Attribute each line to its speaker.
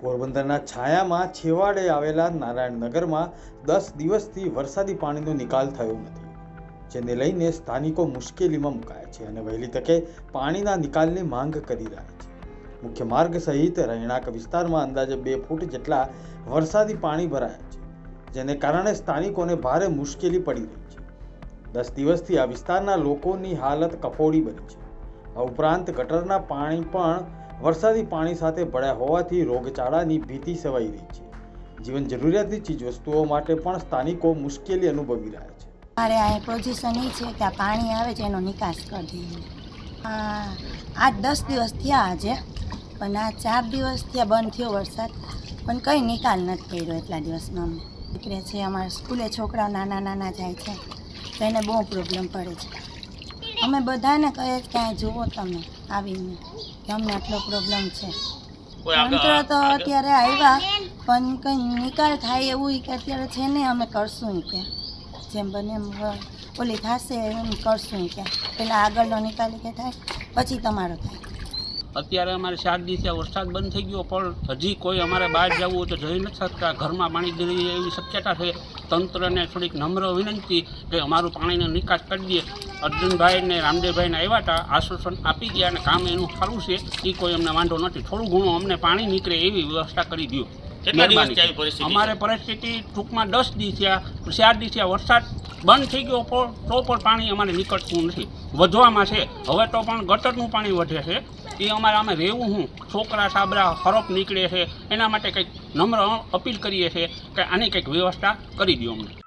Speaker 1: પોરબંદરના છાયામાં છેવાડે આવેલા નારાયણનગરમાં દસ દિવસથી વરસાદી પાણીનો નિકાલ થયો નથી, જેને લઈને સ્થાનિકો મુશ્કેલીમાં મુકાયા છે અને વહેલી તકે પાણીના નિકાલની માંગ કરી રહ્યા છે. મુખ્ય માર્ગ સહિત રહેણાંક વિસ્તારમાં અંદાજે બે ફૂટ જેટલા વરસાદી પાણી ભરાયા છે, જેને કારણે સ્થાનિકોને ભારે મુશ્કેલી પડી રહી છે. દસ દિવસથી આ વિસ્તારના લોકોની હાલત કફોડી બની છે. આ ઉપરાંત ગટરના પાણી પણ વરસાદી પાણી સાથે ભળ્યા હોવાથી રોગચાળાની ભીતિ સેવાઈ રહી છે. જીવન જરૂરિયાતની ચીજવસ્તુઓ માટે પણ સ્થાનિકો મુશ્કેલી અનુભવી રહ્યા છે.
Speaker 2: મારે આ પોઝિશન એ છે કે આ પાણી આવે છે, એનો નિકાસ કરી દઈએ. આ દસ દિવસ થયા આજે, પણ આ ચાર દિવસ થયા બંધ થયો વરસાદ, પણ કંઈ નિકાલ નથી કર્યો એટલા દિવસમાં અમે. નીકળે છે, અમારા સ્કૂલે છોકરાઓ નાના નાના જાય છે, તો એને બહુ પ્રોબ્લેમ પડે છે. અમે બધાને કહીએ ક્યાંય જુઓ તમે આવીને. કે અમને આટલો પ્રોબ્લેમ છે. તંત્ર તો અત્યારે આવ્યા પણ કંઈ નિકાલ થાય એવું કે અત્યારે છે ને અમે કરશું કે. જેમ બને એમ ઓલી થશે એમ કરશું કે. પેલા આગળનો નિકાલ કે થાય પછી તમારો થાય.
Speaker 3: અત્યારે અમારે ચાર દિવસે વરસાદ બંધ થઈ ગયો પણ હજી કોઈ અમારે બહાર જવું હોય તો જઈ નથી શકતા. ઘરમાં પાણી ગળી એવી શક્યતા છે. તંત્રને થોડીક નમ્ર વિનંતી કે અમારું પાણીનો નિકાસ કરી દઈએ અર્જુનભાઈને રામદેવભાઈને આવ્યા હતા આશ્વાસન આપી ગયા અને કામ એનું સારું છે. એ કોઈ અમને વાંધો નથી. થોડું ઘણું અમને પાણી નીકળે એવી વ્યવસ્થા કરી દો? અમારે પરિસ્થિતિ ટૂંકમાં દસ દિવસ ચાર દિવસ વરસાદ બંધ થઈ ગયો પણ તો પણ પાણી અમારે નીકળતું નથી. વધવામાં છે. હવે તો પણ ગટરનું પાણી વધે છે. એ અમારે અમે રહેવું હું. છોકરા સાબરા હરફ નીકળે છે. એના માટે કંઈક નમ્ર અપીલ કરીએ છીએ કે આની કંઈક વ્યવસ્થા કરી દો અમને.